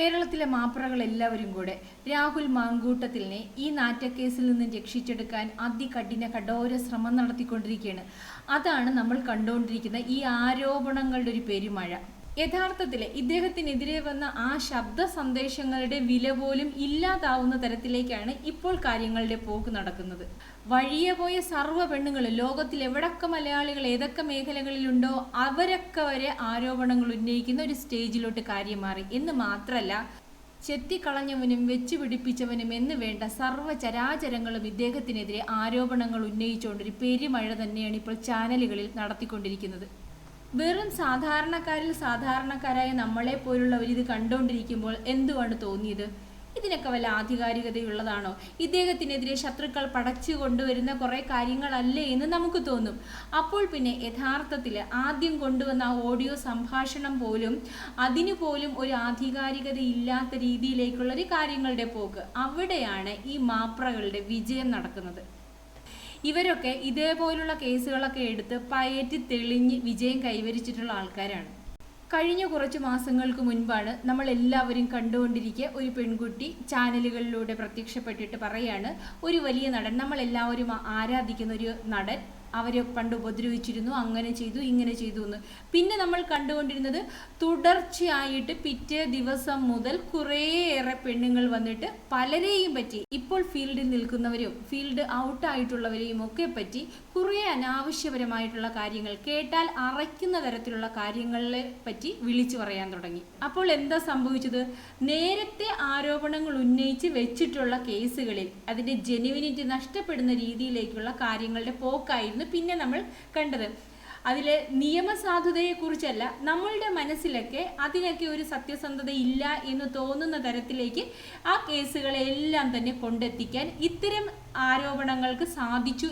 കേരളത്തിലെ മാപ്രകൾ എല്ലാവരും കൂടെ രാഹുൽ മാങ്കൂട്ടത്തിലിനെ ഈ നാറ്റക്കേസിൽ നിന്ന് രക്ഷിച്ചെടുക്കാൻ അതികഠിന കഠോര ശ്രമം നടത്തിക്കൊണ്ടിരിക്കുകയാണ്. അതാണ് നമ്മൾ കണ്ടുകൊണ്ടിരിക്കുന്ന ഈ ആരോപണങ്ങളുടെ ഒരു പെരുമഴ. യഥാർത്ഥത്തിൽ ഇദ്ദേഹത്തിനെതിരെ വന്ന ആ ശബ്ദ സന്ദേശങ്ങളുടെ വില പോലും ഇല്ലാതാവുന്ന തരത്തിലേക്കാണ് ഇപ്പോൾ കാര്യങ്ങളുടെ പോക്ക് നടക്കുന്നത്. വഴിയെ പോയ സർവ പെണ്ണുങ്ങളും ലോകത്തിൽ എവിടൊക്കെ മലയാളികൾ ഏതൊക്കെ മേഖലകളിലുണ്ടോ അവരൊക്കെ വരെ ആരോപണങ്ങൾ ഉന്നയിക്കുന്ന ഒരു സ്റ്റേജിലോട്ട് കാര്യം മാറി എന്ന് മാത്രമല്ല ചെത്തിക്കളഞ്ഞവനും വെച്ചു പിടിപ്പിച്ചവനും എന്ന് വേണ്ട സർവ ചരാചരങ്ങളും ഇദ്ദേഹത്തിനെതിരെ ആരോപണങ്ങൾ ഉന്നയിച്ചുകൊണ്ട് ഉന്നയിച്ചുകൊണ്ടൊരു പെരുമഴ തന്നെയാണ് ഇപ്പോൾ ചാനലുകളിൽ നടത്തിക്കൊണ്ടിരിക്കുന്നത്. വെറും സാധാരണക്കാരിൽ സാധാരണക്കാരായ നമ്മളെ പോലുള്ളവർ ഇത് കണ്ടുകൊണ്ടിരിക്കുമ്പോൾ എന്തുവാണ് തോന്നിയത്? ഇതിനൊക്കെ വല്ല ആധികാരികതയുള്ളതാണോ? ഇദ്ദേഹത്തിനെതിരെ ശത്രുക്കൾ പടച്ചു കൊണ്ടുവരുന്ന കുറേ കാര്യങ്ങളല്ലേ എന്ന് നമുക്ക് തോന്നും. അപ്പോൾ പിന്നെ യഥാർത്ഥത്തിൽ ആദ്യം കൊണ്ടുവന്ന ആ ഓഡിയോ സംഭാഷണം പോലും അതിനു പോലും ഒരു ആധികാരികത ഇല്ലാത്ത രീതിയിലേക്കുള്ള ഒരു കാര്യങ്ങളുടെ പോക്ക്. അവിടെയാണ് ഈ മാപ്രകളുടെ വിജയം നടക്കുന്നത്. ഇവരൊക്കെ ഇതേപോലുള്ള കേസുകളൊക്കെ എടുത്ത് പയറ്റി തെളിഞ്ഞ് വിജയം കൈവരിച്ചിട്ടുള്ള ആൾക്കാരാണ്. കഴിഞ്ഞ കുറച്ച് മാസങ്ങൾക്ക് മുൻപാണ് നമ്മൾ എല്ലാവരും കണ്ടുകൊണ്ടിരിക്കുക ഒരു പെൺകുട്ടി ചാനലുകളിലൂടെ പ്രത്യക്ഷപ്പെട്ടിട്ട് പറയാണ് ഒരു വലിയ നടൻ നമ്മൾ എല്ലാവരും ആരാധിക്കുന്ന ഒരു നടൻ അവരെ പണ്ട് ഉപദ്രവിച്ചിരുന്നു അങ്ങനെ ചെയ്തു ഇങ്ങനെ ചെയ്തു എന്ന്. പിന്നെ നമ്മൾ കണ്ടുകൊണ്ടിരുന്നത് തുടർച്ചയായിട്ട് പിറ്റേ ദിവസം മുതൽ കുറേയേറെ പെണ്ണുങ്ങൾ വന്നിട്ട് പലരെയും പറ്റി ഇപ്പോൾ ഫീൽഡിൽ നിൽക്കുന്നവരും ഫീൽഡ് ഔട്ടായിട്ടുള്ളവരെയും ഒക്കെ പറ്റി കുറേ അനാവശ്യപരമായിട്ടുള്ള കാര്യങ്ങൾ കേട്ടാൽ അറയ്ക്കുന്ന തരത്തിലുള്ള കാര്യങ്ങളെ പറ്റി വിളിച്ചു പറയാൻ തുടങ്ങി. അപ്പോൾ എന്താ സംഭവിച്ചത്? നേരത്തെ ആരോപണങ്ങൾ ഉന്നയിച്ച് വെച്ചിട്ടുള്ള കേസുകളിൽ അതിന്റെ ജെനുവിനിറ്റി നഷ്ടപ്പെടുന്ന രീതിയിലേക്കുള്ള കാര്യങ്ങളുടെ പോക്കായിരുന്നു പിന്നെ നമ്മൾ കണ്ടത്. അതിലെ നിയമസാധുതയെക്കുറിച്ചല്ല നമ്മളുടെ മനസ്സിലൊക്കെ അതിനൊക്കെ ഒരു സത്യസന്ധത ഇല്ല എന്ന് തോന്നുന്ന തരത്തിലേക്ക് ആ കേസുകളെല്ലാം തന്നെ കൊണ്ടെത്തിക്കാൻ ഇത്തരം ആരോപണങ്ങൾക്ക് സാധിച്ചു